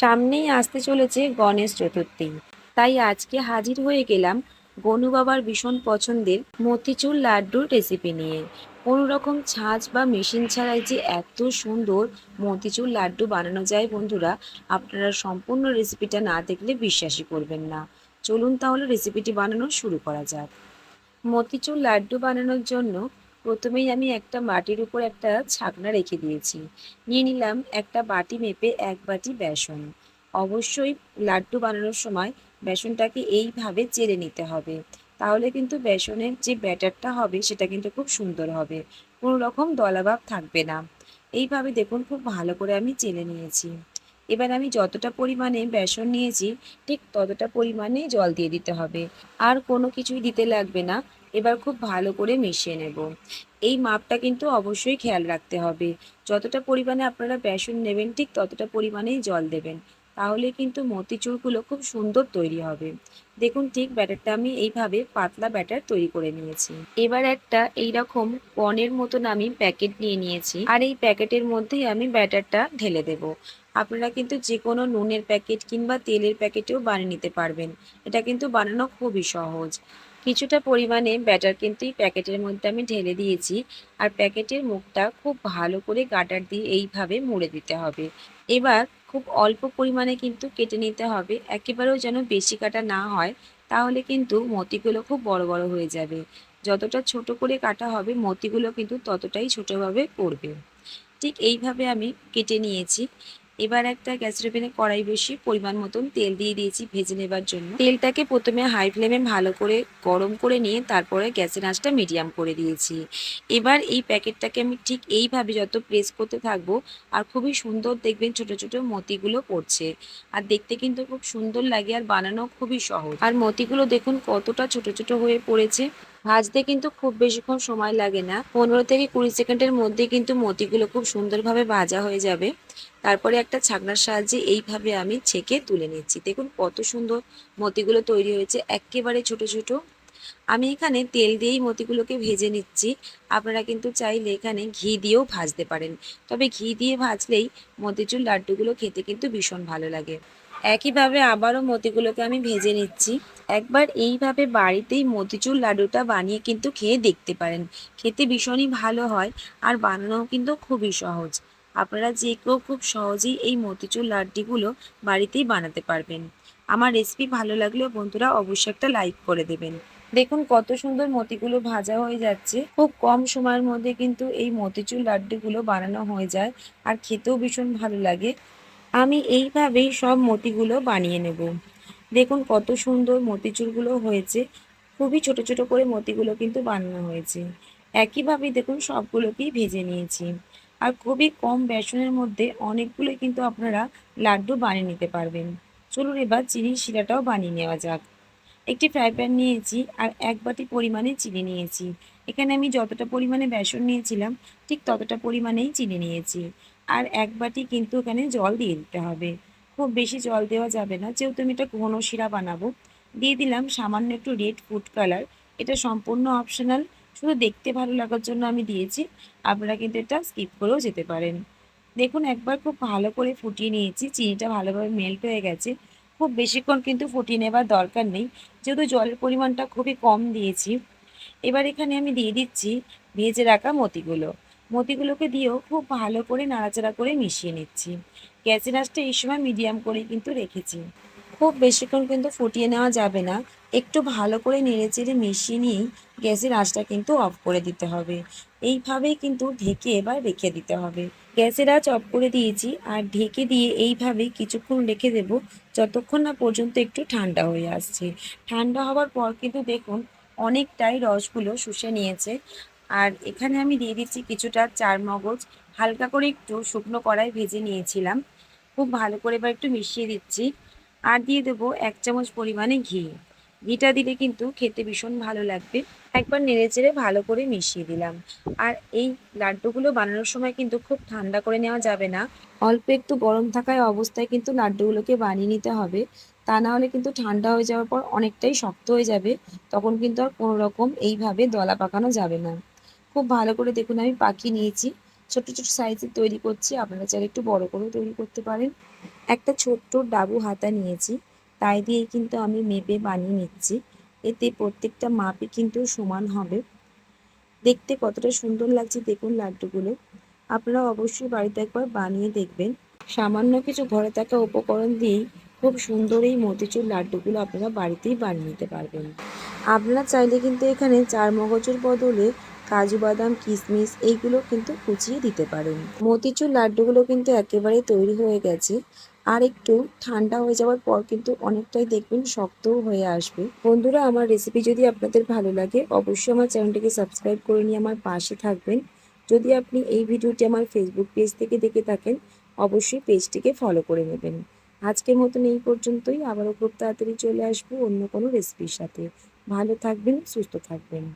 সামনেই আসতে চলেছে গণেশ চতুর্থী। তাই আজকে হাজির হয়ে গেলাম গনু বাবার ভীষণ পছন্দের মতিচুর লাড্ডুর রেসিপি নিয়ে। কোনো রকম ছাঁচ বা মেশিন ছাড়াই যে এত সুন্দর মতিচুর লাড্ডু বানানো যায় বন্ধুরা, আপনারা সম্পূর্ণ রেসিপিটা না দেখলে বিশ্বাসই করবেন না। চলুন তাহলে রেসিপিটি বানানো শুরু করা যাক। মতিচুর লাড্ডু বানানোর জন্য প্রথমেই আমি একটা মাটির উপর একটা ছাকনা রেখে দিয়েছি। নিয়ে নিলাম একটা বাটি মেপে এক বাটি বেসন। অবশ্যই লাড্ডু বানানোর সময় বেসনটাকে এইভাবে চেলে নিতে হবে। তাহলে কিন্তু বেসনের যে ব্যাটারটা হবে সেটা কিন্তু খুব সুন্দর হবে। কোনো রকম দলাভাব থাকবে না। এইভাবে দেখুন খুব ভালো করে আমি চেলে নিয়েছি। এবার আমি যতটা পরিমাণে বেসন নিয়েছি, ঠিক ততটা পরিমাণে জল দিয়ে দিতে হবে। আর কোনো কিছুই দিতে লাগবে না। এবার খুব ভালো করে মিশিয়ে নেব। এই মাপটা কিন্তু অবশ্যই খেয়াল রাখতে হবে। যতটা পরিমাণে আপনারা বেসন নেবেন, ঠিক ততটা পরিমাণেই জল দেবেন। তাহলে কিন্তু মতিচুরগুলো খুব সুন্দর তৈরি হবে। দেখুন ঠিক ব্যাটারটা আমি এইভাবে পাতলা ব্যাটার তৈরি করে নিয়েছি। এবার একটা এইরকম পনেরো মতন আমি প্যাকেট নিয়ে নিয়েছি। আর এই প্যাকেটের মধ্যেই আমি ব্যাটারটা ঢেলে দেব। আপনারা কিন্তু যে কোনো নুনের প্যাকেট কিংবা তেলের প্যাকেটেও বানিয়ে নিতে পারবেন। এটা কিন্তু বানানো খুবই সহজ। কিছুটা পরিমাণে ব্যাটার কিন্তু এই প্যাকেটের মধ্যে আমি ঢেলে দিয়েছি। আর প্যাকেটের মুখটা খুব ভালো করে গাটার দিয়ে এইভাবে মুড়ে দিতে হবে। এবার খুব অল্প পরিমাণে কিন্তু কেটে নিতে হবে। একেবারেও যেন বেশি কাটা না হয়, তাহলে কিন্তু মতিগুলো খুব বড় বড় হয়ে যাবে। যতটা ছোট করে কাটা হবে, মতিগুলো কিন্তু ততটাই ছোটোভাবে পড়বে। ঠিক এইভাবে আমি কেটে নিয়েছি। এবার একটা গ্যাসের ওভেনে কড়াই বসিয়ে পরিমাণ মতন তেল দিয়ে দিয়েছি ভেজে নেবার জন্য। তেলটাকে প্রথমে হাই ফ্লেমে ভালো করে গরম করে নিয়ে তারপরে গ্যাসের আঁচটা মিডিয়াম করে দিয়েছি। এবার এই প্যাকেটটাকে আমি ঠিক এইভাবে যত প্রেস করতে থাকব, আর খুবই সুন্দর দেখবেন ছোট ছোট মতিগুলো পড়ছে। আর দেখতে কিন্তু খুব সুন্দর লাগে আর বানানো খুবই সহজ। আর মতিগুলো দেখুন কতটা ছোট ছোট হয়ে পড়েছে। ভাজতে কিন্তু খুব বেশিক্ষণ সময় লাগে না। পনেরো থেকে কুড়ি সেকেন্ডের মধ্যে কিন্তু মতিগুলো খুব সুন্দরভাবে ভাজা হয়ে যাবে। তারপরে একটা ছাকনার সাহায্যে এইভাবে আমি ছেঁকে তুলে নিচ্ছি। দেখুন কত সুন্দর মতিগুলো তৈরি হয়েছে, একেবারে ছোট ছোট। আমি এখানে তেল দিয়েই মতিগুলোকে ভেজে নিচ্ছি। আপনারা কিন্তু চাইলে এখানে ঘি দিয়েও ভাজতে পারেন। তবে ঘি দিয়ে ভাজলেই মতিচুর লাড্ডুগুলো খেতে কিন্তু ভীষণ ভালো লাগে। একইভাবে আবারও মতিগুলোকে আমি ভেজে নিচ্ছি। একবার এইভাবে বাড়িতেই মতিচুর লাড্ডুটা বানিয়ে কিন্তু খেয়ে দেখতে পারেন। খেতে ভীষণই ভালো হয় আর বানানোও কিন্তু খুবই সহজ। আপনারা যে কেউ খুব সহজেই এই মতিচুর লাড্ডিগুলো বাড়িতেই বানাতে পারবেন। আমার রেসিপি ভালো লাগলেও বন্ধুরা অবশ্যই একটা লাইক করে দেবেন। দেখুন কত সুন্দর মতিগুলো ভাজা হয়ে যাচ্ছে। খুব কম সময়ের মধ্যে কিন্তু এই মতিচুর লাড্ডুগুলো বানানো হয়ে যায় আর খেতেও ভীষণ ভালো লাগে। আমি এইভাবেই সব মতিগুলো বানিয়ে নেব। দেখুন কত সুন্দর মতিচুরগুলো হয়েছে। খুবই ছোট ছোট করে মতিগুলো কিন্তু বানানো হয়েছে। একইভাবেই দেখুন সবগুলোকেই ভেজে নিয়েছি। আর খুবই কম বেসনের মধ্যে অনেকগুলোই কিন্তু আপনারা লাড্ডু বানিয়ে নিতে পারবেন। চলুন এবার চিনির শিরাটাও বানিয়ে নেওয়া যাক। একটি ফ্রাই প্যান নিয়েছি আর এক বাটি পরিমাণে চিনি নিয়েছি। এখানে আমি যতটা পরিমাণে বেসন নিয়েছিলাম, ঠিক ততটা পরিমাণেই চিনি নিয়েছি। আর এক বাটি কিন্তু এখানে জল দিয়ে দিতে হবে। খুব বেশি জল দেওয়া যাবে না। যেহেতু আমি এটা ঘন শিরা বানাবো, দিয়ে দিলাম সামান্য একটু রেড ফুড কালার এটা সম্পূর্ণ অপশনাল শুধু দেখতে ভালো লাগার জন্য আমি দিয়েছি। আপনারা কিন্তু এটা স্কিপ করেও যেতে পারেন। দেখুন, একবার খুব ভালো করে ফুটিয়ে নিয়েছি। চিনিটা ভালোভাবে মেল্ট হয়ে গেছে। খুব বেশিক্ষণ কিন্তু ফুটিয়ে নেবার দরকার নেই। যেহেতু জলের পরিমাণটা খুবই কম দিয়েছি। এবার এখানে আমি দিয়ে দিচ্ছি ভেজে রাখা মতিগুলো। মতিগুলোকে দিয়েও খুব ভালো করে নাড়াচাড়া করে মিশিয়ে নিচ্ছি। গ্যাসের আঁচটা এই সময় মিডিয়াম করে কিন্তু রেখেছি। খুব বেশিক্ষণ কিন্তু ফুটিয়ে নেওয়া যাবে না। একটু ভালো করে নেড়ে চেড়ে মিশিয়ে নিয়েই গ্যাসের আঁচটা কিন্তু অফ করে দিতে হবে। এইভাবেই কিন্তু ঢেকে এবার রেখে দিতে হবে। গ্যাসের আঁচ অফ করে দিয়েছি আর ঢেকে দিয়ে এইভাবেই কিছুক্ষণ রেখে দেব যতক্ষণ না পর্যন্ত একটু ঠান্ডা হয়ে আসছে। ঠান্ডা হওয়ার পর কিন্তু দেখুন, অনেকটাই রসগুলো শুষে নিয়েছে। আর এখানে আমি দিয়ে দিচ্ছি কিছুটা চার মগজ। হালকা করে একটু শুকনো কড়াই ভেজে নিয়েছিলাম। খুব ভালো করে এবার একটু মিশিয়ে দিচ্ছি। আর দিয়ে দেবো এক চামচ পরিমাণে ঘি। ঘিটা দিলে কিন্তু খেতে ভীষণ ভালো লাগবে। একবার নেড়ে চেড়ে ভালো করে মিশিয়ে দিলাম। আর এই লাড্ডুগুলো বানানোর সময় কিন্তু খুব ঠান্ডা করে নেওয়া যাবে না। অল্প একটু গরম থাকায় অবস্থায় কিন্তু লাড্ডুগুলোকে বানিয়ে নিতে হবে। তা না হলে কিন্তু ঠান্ডা হয়ে যাওয়ার পর অনেকটাই শক্ত হয়ে যাবে। তখন কিন্তু আর কোনো রকম এইভাবে দলা পাকানো যাবে না। খুব ভালো করে দেখুন, আমি পাখি নিয়েছি। ছোট ছোট সাইজের তৈরি করছি, আপনারা চাইলে একটু বড় করেও তৈরি করতে পারেন। একটা ছোট্ট ডাবু হাতা নিয়েছি, তাই দিয়েই কিন্তু আমি মেপে বানিয়ে নিচ্ছি। এতে প্রত্যেকটা মাপে কিন্তু সমান হবে। দেখতে কতটা সুন্দর লাগছে দেখুন লাড্ডুগুলো। আপনারা অবশ্যই বাড়িতে একবার বানিয়ে দেখবেন। সামান্য কিছু ঘরে থাকা উপকরণ দিয়েই খুব সুন্দর এই মতিচুর লাড্ডুগুলো আপনারা বাড়িতেই বানিয়ে নিতে পারবেন। আপনারা চাইলে কিন্তু এখানে চার মগজের বদলে কাজু বাদাম কিশমিশ এইগুলো কিন্তু কুচিয়ে দিতে পারেন। মতিচুর লাড্ডুগুলো কিন্তু একেবারে তৈরি হয়ে গেছে। আর একটু ঠান্ডা হয়ে যাওয়ার পর কিন্তু অনেকটাই দেখবেন শক্তও হয়ে আসবে। বন্ধুরা, আমার রেসিপি যদি আপনাদের ভালো লাগে, অবশ্যই আমার চ্যানেলটিকে সাবস্ক্রাইব করে নিয়ে আমার পাশে থাকবেন। যদি আপনি এই ভিডিওটি আমার ফেসবুক পেজ থেকে দেখে থাকেন, অবশ্যই পেজটিকে ফলো করে নেবেন। আজকের মতন এই পর্যন্তই। আবারও খুব তাড়াতাড়ি চলে আসব অন্য কোনো রেসিপির সাথে। ভালো থাকবেন, সুস্থ থাকবেন।